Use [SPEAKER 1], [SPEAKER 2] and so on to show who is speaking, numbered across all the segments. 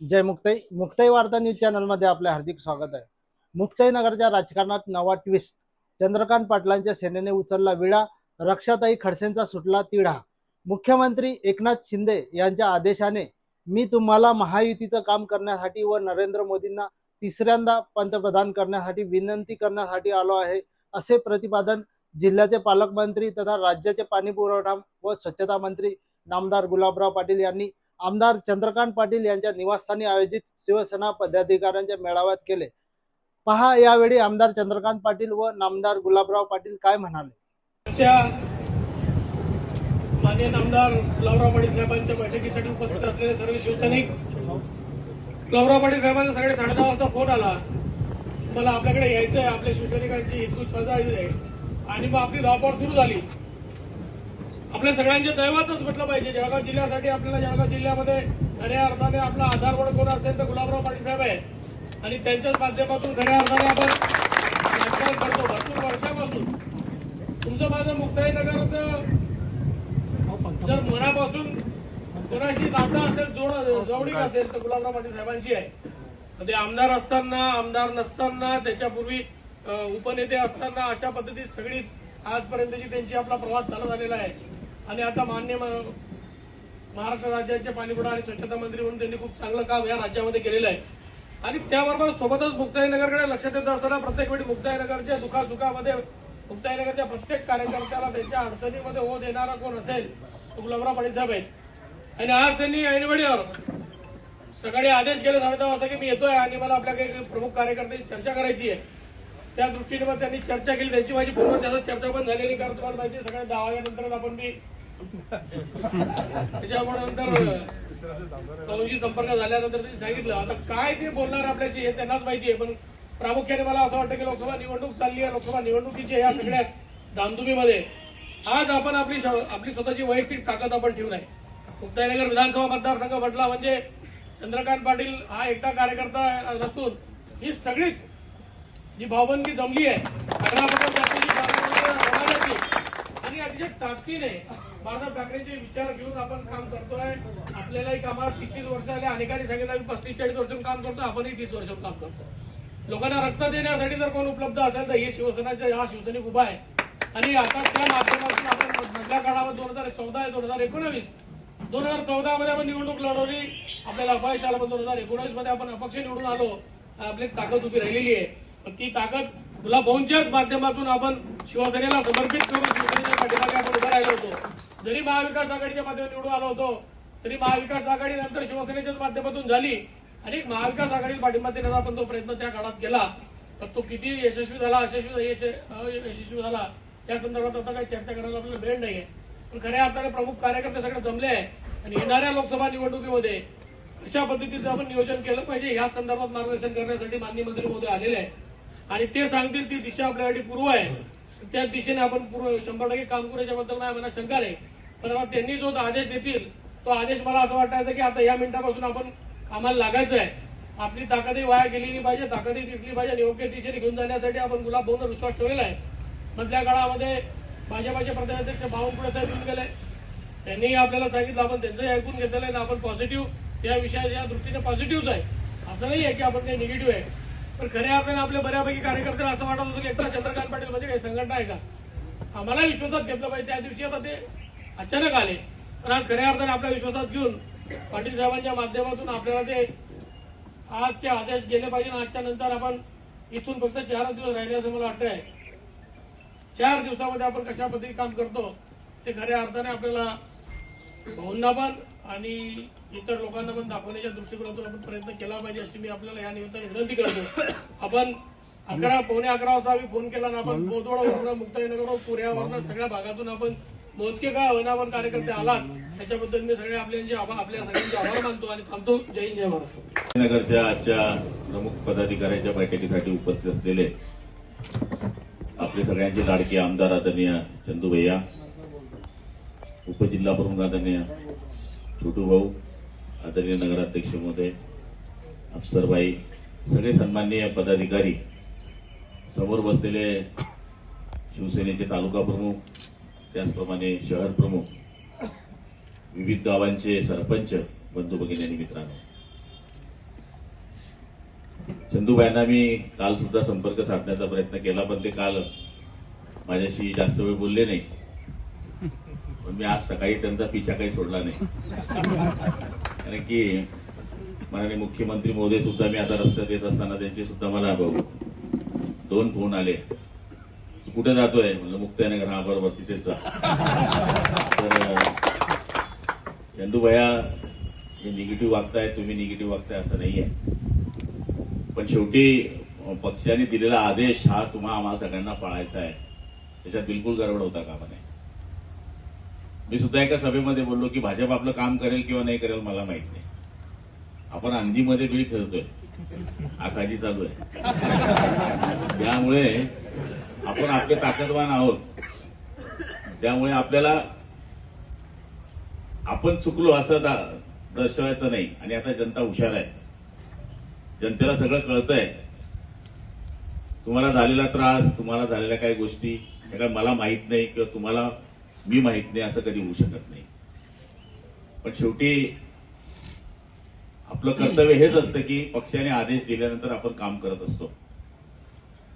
[SPEAKER 1] जय मुक्ताई. मुक्ताई वार्ता न्यूज चॅनलमध्ये आपले हार्दिक स्वागत आहे. मुक्ताई नगरच्या राजकारणात नवा ट्विस्ट चंद्रकांत पाटलांच्या सेनेने उचलला विळा रक्षाताई खडसेंचा सुटला तिढा. मुख्यमंत्री एकनाथ शिंदे यांच्या आदेशाने मी तुम्हाला महायुतीचं काम करण्यासाठी व नरेंद्र मोदींना तिसऱ्यांदा पंतप्रधान करण्यासाठी विनंती करण्यासाठी आलो आहे असे प्रतिपादन जिल्ह्याचे पालकमंत्री तथा राज्याचे पाणी पुरवठा व स्वच्छता मंत्री नामदार गुलाबराव पाटील यांनी आमदार चंद्रकांत पाटील यांच्या निवासस्थानी आयोजित शिवसेना पदाधिकाऱ्यांच्या मेळाव्यात केले. पहा यावेळी आमदार चंद्रकांत पाटील व नामदार गुलाबराव पाटील काय म्हणाले?
[SPEAKER 2] च्या मान्य नामदार गुलाबराव पाटील साहेबांच्या बैठकीसाठी उपस्थित असलेले सर्व शिवसैनिक गुलाबराव पाटील साहेबांचा सकाळी साडे दहा वाजता फोन आला. मला आपल्याकडे यायचं आहे आपल्या शिवसैनिकांची हिंदू सजा आहे. आणि मग आपली धावपळ सुरू झाली. आपल्या सगळ्यांच्या दैवातच म्हटलं पाहिजे. जळगाव जिल्ह्यासाठी आपल्याला जळगाव जिल्ह्यामध्ये खऱ्या अर्थाने आपला आधारवड कोण असेल तर गुलाबराव पाटील साहेब आहे आणि त्यांच्याच माध्यमातून खऱ्या अर्थाने आपण करतो. भरपूर वर्षापासून. तुमचं माझं मुक्ताईनगरचं जर मनापासून कोणाशी नातं असेल जोड जवळीक असेल तर गुलाबराव पाटील साहेबांशी आहे. म्हणजे ते आमदार असताना आमदार नसताना त्याच्यापूर्वी उपनेते असताना अशा पद्धतीत सगळी आजपर्यंतची त्यांची आपला प्रवास चालू झालेला आहे. आणि आता मान्य महाराष्ट्र राज्याचे पाणीपुरवठा आणि स्वच्छता मंत्री म्हणून त्यांनी खूप चांगलं काम या राज्यामध्ये केलेलं आहे. आणि त्याबरोबर सोबतच मुक्ताईनगरकडे लक्ष देत असताना प्रत्येक वेळी मुक्ताईनगरच्या दुखासुखामध्ये मुक्ताईनगरच्या प्रत्येक कार्यकर्त्याला त्यांच्या अडचणीमध्ये हो देणारा कोण असेल तो गुलाबराव साहेब आहेत. आणि आज त्यांनी ऐनवेळीवर सकाळी आदेश केले साडे दहा वाजता की मी येतोय आणि मला आपल्या काही प्रमुख कार्यकर्त्यांची चर्चा करायची आहे. त्या दृष्टीने मग त्यांनी चर्चा केली त्यांची माझी पूर्ण त्याचा चर्चा पण झालेली कारण तुम्हाला माहिती सकाळी दहा वाजेनंतर आपण मी त्याच्यामुळे नंतर कौशी संपर्क झाल्यानंतर त्यांनी सांगितलं आता काय ते बोलणार आपल्याशी हे त्यांनाच माहिती आहे पण प्रामुख्याने मला असं वाटतं की लोकसभा निवडणूक चालली आहे लोकसभा निवडणुकीच्या या सगळ्याच धामधुमीमध्ये आज आपण आपली आपली स्वतःची वैयक्तिक ताकद आपण ठेवू आहे मुक्ताईनगर विधानसभा मतदारसंघ म्हटला म्हणजे चंद्रकांत पाटील हा एकटा कार्यकर्ता नसून ही सगळीच जी भावबंदी जमली आहे अठरापत्र जातीची भावबंदी समाजाची आणि अतिशय ताकदीने बाळासाहेब ठाकरेंचे विचार घेऊन आपण काम करतोय आपल्यालाही कामाला तीस तीस वर्ष आले अनेकांनी सांगितलं आम्ही पस्तीस चाळीस वर्षांपासून काम करतो आपणही तीस वर्षांपासून काम करतो लोकांना रक्त देण्यासाठी जर कोण उपलब्ध असेल तर हे शिवसेनाचा हा शिवसैनिक उभा आहे. आणि आता त्या माध्यमातून आपण मधल्या काळावर दोन हजार चौदा दोन हजार एकोणावीस दोन हजार चौदा मध्ये आपण निवडणूक लढवली आपल्याला अपयश आलं पण दोन हजार एकोणावीसमध्ये आपण अपक्ष निवडून आलो आपली ताकद उभी राहिलेली आहे. ती ताकद तुला गुलाबभाऊंच्याच माध्यमातून आपण शिवसेनेला समर्पित करून शिवसेनेच्या पाठीमागे आपण उभं राहिलो होतो. जरी महाविकास आघाडीच्या माध्यमातून निवडून आलो होतो तरी महाविकास आघाडी नंतर शिवसेनेच्याच माध्यमातून झाली. आणि महाविकास आघाडी पाठिंबा देण्याचा आपण तो प्रयत्न त्या काळात केला. तर तो किती यशस्वी झाला अयशस्वी यशस्वी झाला त्या संदर्भात आता काही चर्चा करायला आपल्याला वेळ नाहीये. पण खऱ्या अर्थाने प्रमुख कार्यकर्ते सगळे जमले आहे. आणि येणाऱ्या लोकसभा निवडणुकीमध्ये अशा पद्धतीचं आपण नियोजन केलं पाहिजे या संदर्भात मार्गदर्शन करण्यासाठी माननीय मंत्री मोदी आलेले आहे आणि ते सांगतील ती दिशा आपल्यासाठी पूर्व आहे. त्या दिशेने आपण पूर्व शंभर टक्के काम करू याच्याबद्दल नाही मला शंका नाही. पण आता त्यांनी जो आदेश देतील तो आदेश मला असं वाटायचं की आता या मिनिटापासून आपण कामाला लागायचं आहे. आपली ताकदही वाया गेलेली पाहिजे ताकदही दिसली पाहिजे आणि योग्य दिशेने घेऊन जाण्यासाठी आपण गुलाब भाऊंवर विश्वास ठेवलेला आहे. मधल्या काळामध्ये भाजपाचे प्रदेशाध्यक्ष बावनकुळे साहेब येऊन गेले. त्यांनीही आपल्याला सांगितलं आपण त्यांचंही ऐकून घेतलेलं आहे आपण पॉझिटिव्ह त्या विषयाच्या दृष्टीने पॉझिटिव्हच आहे. असं नाही आहे की आपण काही निगेटिव्ह आहे. पण खऱ्या अर्थाने आपल्या बऱ्यापैकी कार्यकर्त्यांना असं वाटत होतं की एकटा चंद्रकांत पाटील म्हणजे काही संघटना आहे का? आम्हाला विश्वासात घेतलं पाहिजे. त्या दिवशी आता ते अचानक आले. पण आज खऱ्या अर्थाने आपल्या विश्वासात घेऊन पाटील साहेबांच्या माध्यमातून आपल्याला ते आजचे आदेश गेले पाहिजे. आजच्या नंतर आपण इथून फक्त चारच दिवस राहिले असं मला वाटतंय. चार दिवसामध्ये आपण कशा पद्धतीने काम करतो ते खऱ्या अर्थाने आपल्याला भाऊंना पण आणि इतर लोकांना पण दाखवण्याच्या दृष्टिकोनातून आपण प्रयत्न केला पाहिजे अशी मी आपल्याला या निमित्ताने विनंती करतो. आपण अकरा पावणे अकरा वाजता आम्ही फोन केला ना आपण बोदवडावरून मुक्ताईनगर पुऱ्यावरून सगळ्या भागातून आपण मोजके का होईना कार्यकर्ते आलात त्याच्याबद्दल मी सगळे आपल्या आभार आपल्या सगळ्यांचे आभार मानतो आणि थांबतो. जय हिंद जय महाराष्ट्र
[SPEAKER 3] नगरच्या आजच्या प्रमुख पदाधिकाऱ्यांच्या बैठकीसाठी उपस्थित असलेले आपले सगळ्यांचे लाडके आमदार आदरणीय चंदू भैया उपजिल्हा प्रमुख आदरणीय छोटू भाऊ आदरणीय नगराध्यक्ष महोदय अफसरबाई सगळे सन्माननीय पदाधिकारी समोर बसलेले शिवसेनेचे तालुका प्रमुख त्याचप्रमाणे शहर प्रमुख विविध गावांचे सरपंच बंधू भगिनी आणि मित्रांनो. चंदूबाईंना मी काल सुद्धा संपर्क साधण्याचा प्रयत्न केला पण ते काल माझ्याशी जास्त वेळ बोलले नाही. पण मी आज सकाळी त्यांचा पिछा काही सोडला नाही. कारण की माननीय मुख्यमंत्री मोदी सुद्धा मी आता रस्त्यात येत असताना त्यांचे सुद्धा मला भाऊ दोन फोन आले. तू कुठे जातोय? म्हणलं मुक्ताईनगर हा बरोबर तिथेच जा. तर चंदूभया हे निगेटिव्ह वागताय तुम्ही निगेटिव्ह वागताय असं नाहीये पण शेवटी पक्षाने दिलेला आदेश हा तुम्हा आम्हाला सगळ्यांना पाळायचा आहे. त्याच्यात बिलकुल गडबड होता कामा नये. मी सुद्धा एका सभेमध्ये बोललो की भाजप आपलं काम करेल किंवा नाही करेल मला माहीत नाही. आपण अंधीमध्ये बिल खेळतोय. आखाजी चालू आहे. त्यामुळे आपण आपले ताकदवान आहोत. त्यामुळे आपल्याला आपण चुकलो असं दर्शवायचं नाही. आणि आता जनता हुशार आहे. जनतेला सगळं कळतंय. तुम्हाला झालेला त्रास तुम्हाला झालेल्या काही गोष्टी काय मला माहीत नाही किंवा तुम्हाला मी माहीत नाही असं कधी होऊ शकत नाही. पण शेवटी आपलं कर्तव्य हेच असतं की पक्षाने आदेश दिल्यानंतर आपण काम करत असतो.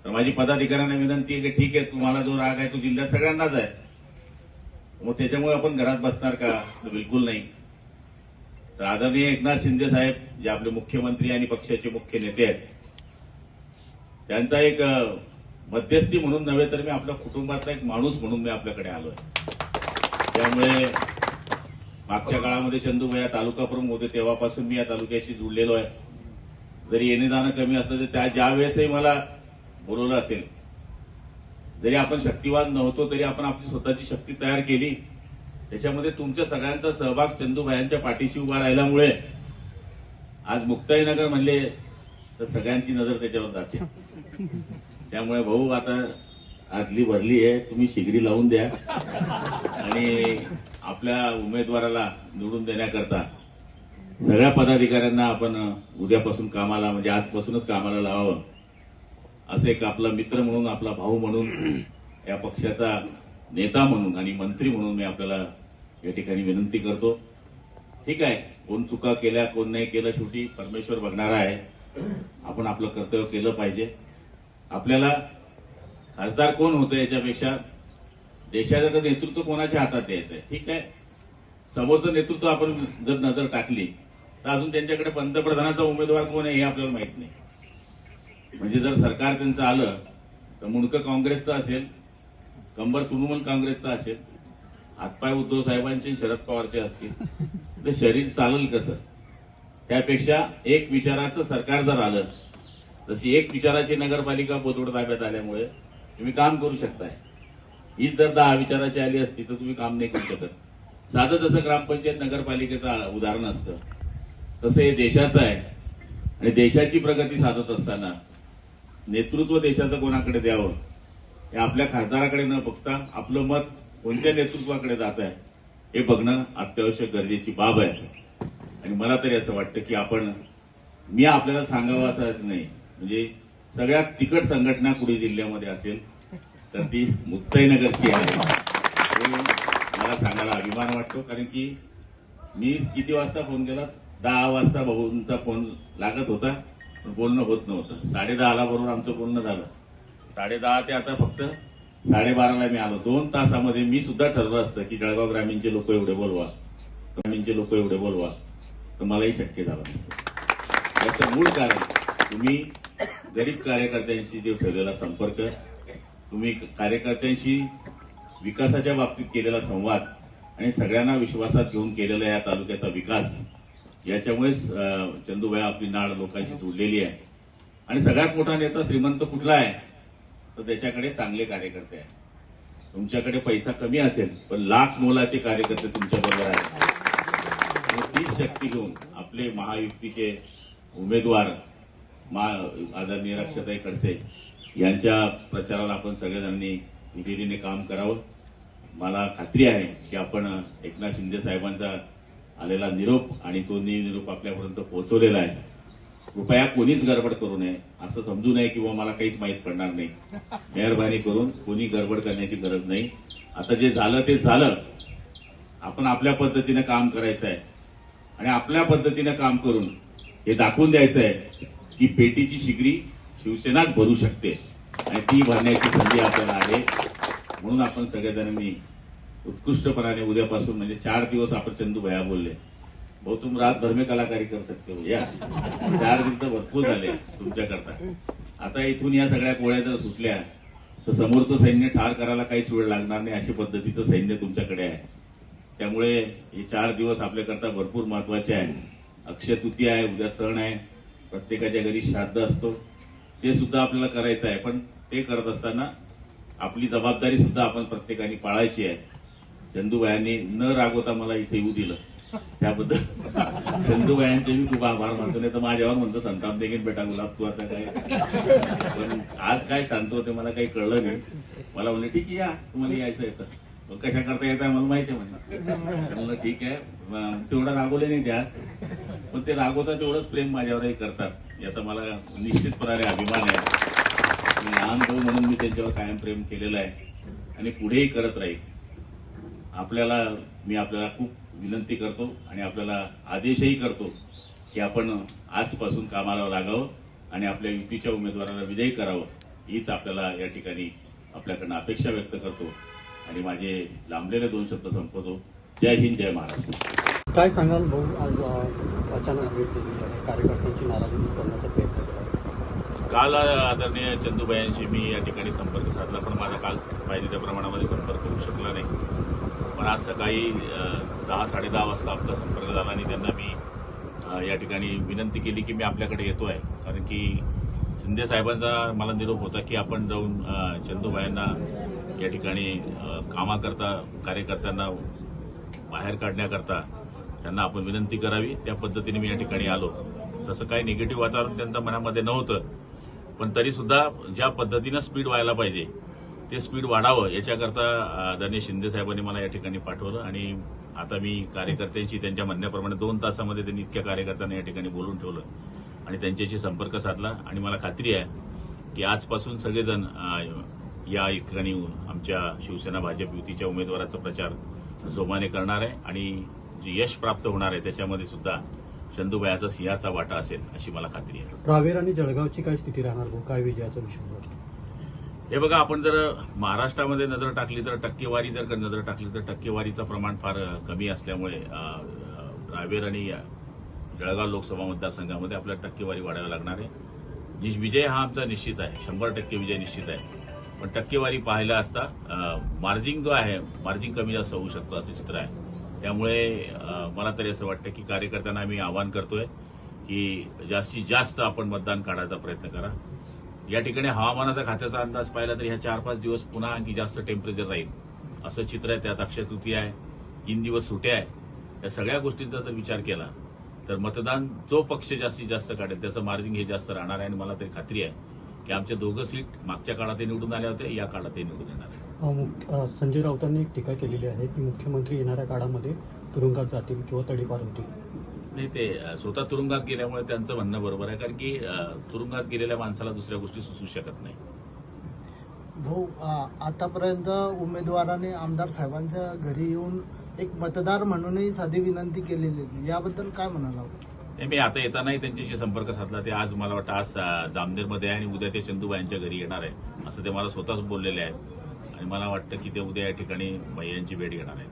[SPEAKER 3] तर माझी पदाधिकाऱ्यांना विनंती आहे की ठीक आहे तुम्हाला जो राग आहे तो जिल्ह्यात सगळ्यांनाच आहे. मग त्याच्यामुळे आपण घरात बसणार का? तर बिलकुल नाही. तर आदरणीय एकनाथ शिंदे साहेब जे आपले मुख्यमंत्री आणि पक्षाचे मुख्य नेते आहेत त्यांचा एक मध्यस्थी म्हणून नव्हे तर मी आपल्या कुटुंबातला एक माणूस म्हणून मी आपल्याकडे आलोय. त्यामुळे मागच्या काळामध्ये चंदूभया तालुका प्रमुख होते तेव्हापासून मी या तालुक्याशी जुळलेलो आहे. जरी येणे जाणं कमी असलं तर त्या ज्या वेळेसही मला बोलवलं असेल जरी आपण शक्तिवान नव्हतो तरी आपण आपली स्वतःची शक्ती तयार केली. त्याच्यामध्ये तुमच्या सगळ्यांचा सहभाग चंदूभायांच्या पाठीशी उभा राहिल्यामुळे आज मुक्ताईनगर म्हणले तर सगळ्यांची नजर त्याच्यावर जाते. त्यामुळे भाऊ आता आदली भरली आहे तुम्ही शिगरी लावून द्या. आणि आपल्या उमेदवाराला निवडून देण्याकरता सगळ्या पदाधिकाऱ्यांना आपण उद्यापासून कामाला म्हणजे आजपासूनच कामाला लावावं. असं एक आपला मित्र म्हणून आपला भाऊ म्हणून या पक्षाचा नेता म्हणून आणि मंत्री म्हणून मी आपल्याला या ठिकाणी विनंती करतो. ठीक आहे कोण चुका केल्या कोण नाही केलं शेवटी परमेश्वर बघणारा आहे. आपण आपलं कर्तव्य केलं पाहिजे. आपल्याला खासदार कोण होतं याच्यापेक्षा देशाचं तर नेतृत्व कोणाच्या हातात द्यायचं आहे? ठीक आहे? समोरचं नेतृत्व आपण जर नजर टाकली तर अजून त्यांच्याकडे पंतप्रधानाचा उमेदवार कोण आहे हे आपल्याला माहीत नाही. म्हणजे जर सरकार त्यांचं आलं तर मुंडकं काँग्रेसचं असेल कंबर तृणमूल काँग्रेसचं असेल हातपाय उद्धव साहेबांचे शरद पवारचे असतील तर शरीर चालेल कसं? त्यापेक्षा एक विचाराचं सरकार जर आलं तशी एक विचाराची नगरपालिका बोदवड ताब्यात आल्यामुळे तुम्ही काम करू शकताय. ही जर दहा विचाराची आली असती तर तुम्ही काम नाही करू शकत. साधं जसं ग्रामपंचायत नगरपालिकेचं उदाहरण असतं तसं हे देशाचं आहे. आणि देशाची प्रगती साधत असताना नेतृत्व देशाचं कोणाकडे द्यावं हे आपल्या खासदाराकडे न बघता आपलं मत कोणत्या नेतृत्वाकडे जात आहे हे बघणं अत्यावश्यक गरजेची बाब आहे. आणि मला तरी असं वाटतं की आपण मी आपल्याला सांगावं असं नाही. म्हणजे सगळ्यात तिकट संघटना कुठे जिल्ह्यामध्ये असेल तर ती मुक्ताईनगरची आहे. हे मला सांगायला अभिमान वाटतो कारण की मी किती वाजता फोन केला? दहा वाजता भाऊंचा फोन लागत होता पण बोलणं होत नव्हतं. साडेदहाला बरोबर आमचं बोलणं झालं. साडेदहा ते आता फक्त साडेबाराला मी आलो. दोन तासामध्ये मी सुद्धा ठरलं असतं की जळगाव ग्रामीणचे लोक एवढे बोलवा. ग्रामीणचे लोक एवढे बोलवा. तर मलाही शक्य झालं नसतं. याचं मूळ कारण तुम्ही गरीब कार्यकर्त्यांशी जे ठेवलेला संपर्क तुम्ही कार्यकर्त्यांशी विकासाच्या बाबतीत केलेला संवाद आणि सगळ्यांना विश्वासात घेऊन केलेला या तालुक्याचा विकास याच्यामुळेच अं, चंदूबाई आपली नाड लोकांशी जोडलेली आहे. आणि सगळ्यात मोठा नेता श्रीमंत कुठला आहे? तर त्याच्याकडे चांगले कार्यकर्ते आहेत. तुमच्याकडे पैसा कमी असेल पण लाख मोलाचे कार्यकर्ते तुमच्याबरोबर आहेत. आणि तीच शक्ती घेऊन आपले महायुक्तीचे उमेदवार मा आदरणीय रक्षाताई खडसे यांच्या प्रचाराला आपण सगळ्याजणांनी हिरिरीने काम करावं. मला खात्री आहे की आपण एकनाथ शिंदे साहेबांचा आलेला निरोप आणि तो निरोप आपल्यापर्यंत पोहोचवलेला आहे. कृपया कोणीच गडबड करू नये असं समजू नये किंवा मला काहीच माहीत पडणार नाही. मेहरबानी करून कोणी गडबड करण्याची गरज नाही. आता जे झालं ते झालं. आपण आपल्या पद्धतीनं काम करायचं आहे आणि आपल्या पद्धतीनं काम करून हे दाखवून द्यायचं आहे ही पेटीची शिगरी शिवसेनाच भरू शकते. आणि ती भरण्याची संधी आपल्याला आहे. म्हणून आपण सगळेजणांनी उत्कृष्टपणाने उद्यापासून म्हणजे चार दिवस आपण चंदू भया बोलले. भाऊ तुम रात भर में कलाकारी कर सकते हो या. चार दिवस भरपूर झाले तुमच्याकरता. आता इथून या सगळ्या कोळ्या जर सुटल्या तर समोरचं सैन्य ठार करायला काहीच वेळ लागणार नाही अशा पद्धतीचं सैन्य तुमच्याकडे आहे. त्यामुळे हे चार दिवस आपल्याकरता भरपूर महत्त्वाचे आहे. अक्षय तृतीय आहे उद्या सण आहे. प्रत्येकाच्या घरी श्राद्ध असतो. ते सुद्धा आपल्याला करायचं आहे. पण ते करत असताना आपली जबाबदारी सुद्धा आपण प्रत्येकाने पाळायची आहे. चंदूबायांनी न रागवता मला इथे येऊ दिलं. त्याबद्दल चंदूबायांचे मी खूप आभार मानतो. नाही तर माझ्यावर म्हणतो संताप देखील बेटा गुलाब तू आता काय? पण आज काय शांत होते मला काही कळलं नाही. मला म्हणलं ठीक आहे या. तुम्हाला यायचं येतं पण कशा करता येत आहे मला माहिती आहे म्हणजे म्हणलं ठीक आहे. तेवढा तेवढं रागवले नाही त्या. पण ते रागवता तेवढंच प्रेम माझ्यावरही करतात. याचा मला निश्चितपणाने अभिमान आहे. लहान भाऊ म्हणून मी त्यांच्यावर कायम प्रेम केलेलं आहे. आणि पुढेही करत राहील. आपल्याला मी आपल्याला खूप विनंती करतो आणि आपल्याला आदेशही करतो की आपण आजपासून कामाला लागावं आणि आपल्या युतीच्या उमेदवाराला विजयी करावं. हीच आपल्याला या ठिकाणी आपल्याकडनं अपेक्षा व्यक्त करतो. आणि माझे लांबलेले दोन शब्द संपवतो. जय हिंद जय महाराष्ट्र.
[SPEAKER 4] काय सांगाल भाऊ? आज अचानक भेट दिली आहे. कार्यकर्त्यांची नाराजी दूर करण्याचा प्रयत्न केला
[SPEAKER 3] काल आदरणीय चंदूबाईंशी मी या ठिकाणी संपर्क साधला पण माझा काल पाहिजे त्या प्रमाणामध्ये संपर्क होऊ शकला नाही. पण आज सकाळी दहा साडेदहा वाजता आमचा संपर्क झाला आणि त्यांना मी या ठिकाणी विनंती केली की मी आपल्याकडे येतो आहे कारण की शिंदे साहेबांचा मला निरोप होता की आपण जाऊन चंदूबाईंना या ठिकाणी कामाकरता कार्यकर्त्यांना बाहेर काढण्याकरता त्यांना आपण विनंती करावी. त्या पद्धतीने मी या ठिकाणी आलो. तसं काही निगेटिव्ह वातावरण त्यांच्या मनामध्ये नव्हतं. पण तरी सुद्धा ज्या पद्धतीनं स्पीड व्हायला पाहिजे ते स्पीड वाढावं. याच्याकरता आदरणीय शिंदे साहेबांनी मला या ठिकाणी पाठवलं आणि आता मी कार्यकर्त्यांशी त्यांच्या म्हणण्याप्रमाणे दोन तासामध्ये त्यांनी इतक्या कार्यकर्त्यांना या ठिकाणी बोलून ठेवलं आणि त्यांच्याशी संपर्क साधला. आणि मला खात्री आहे की आजपासून सगळेजण या ठिकाणी आमच्या शिवसेना भाजप युतीच्या उमेदवाराचा प्रचार जोमाने करणार आहे आणि जे यश प्राप्त होणार आहे त्याच्यामध्ये सुद्धा चंदूबायाचा सिंहाचा वाटा असेल अशी मला खात्री आहे.
[SPEAKER 4] रावेर आणि जळगावची काय स्थिती राहणार काय विजयाचा विषय
[SPEAKER 3] हे बघा आपण जर महाराष्ट्रामध्ये नजर टाकली तर टक्केवारी जर नजर टाकली तर टक्केवारीचं प्रमाण फार कमी असल्यामुळे रावेर आणि जळगाव लोकसभा मतदारसंघामध्ये आपल्याला टक्केवारी वाढावी लागणार आहे. विजय हा आमचा निश्चित आहे शंभर टक्के विजय निश्चित आहे. पण टक्केवारी पाहायला असता मार्जिंग जो आहे मार्जिंग कमी जास्त होऊ शकतो असं चित्र आहे. त्यामुळे मला तरी असं वाटतं की कार्यकर्त्यांना आम्ही आवाहन करतोय की जास्तीत जास्त आपण मतदान काढायचा प्रयत्न करा. या ठिकाणी हवामानाचा खात्याचा अंदाज पाहिला तर ह्या चार पाच दिवस पुन्हा आणखी जास्त टेम्परेचर राहील. असं चित्र आहे त्यात अक्षय तृतीया आहे तीन दिवस सुट्या आहे. या सगळ्या गोष्टींचा जर विचार केला तर मतदान जो पक्ष जास्तीत जास्त काढेल त्याचं मार्जिन हे जास्त राहणार आहे आणि मला तरी खात्री आहे की आमच्या दोघं सीट मागच्या काळात निवडून आल्या होते या काळात निवडून येणार आहे
[SPEAKER 4] संजय राऊतांनी एक टीका केलेली आहे. की मुख्यमंत्री येणाऱ्या काळामध्ये तुरुंगात जातील किंवा तडीपार होतील.
[SPEAKER 3] नाही ते स्वतः तुरुंगात गेल्यामुळे त्यांचं म्हणणं बरोबर आहे. कारण की तुरुंगात गेलेल्या माणसाला दुसऱ्या गोष्टी सुचू शकत नाही.
[SPEAKER 1] भाऊ आतापर्यंत उमेदवाराने आमदार साहेबांच्या घरी येऊन एक मतदार म्हणूनही साधी विनंती केलेली आहे. याबद्दल काय म्हणाला
[SPEAKER 3] नाही मी आता येतानाही त्यांच्याशी संपर्क साधला. ते आज मला वाटतं आज जामनेरमध्ये आहे आणि उद्या ते चंदूबाईंच्या घरी येणार आहे. असं ते मला स्वतःच बोललेले आहेत. आणि मला वाटतं की ते उद्या या ठिकाणी यांची भेट घेणार आहेत.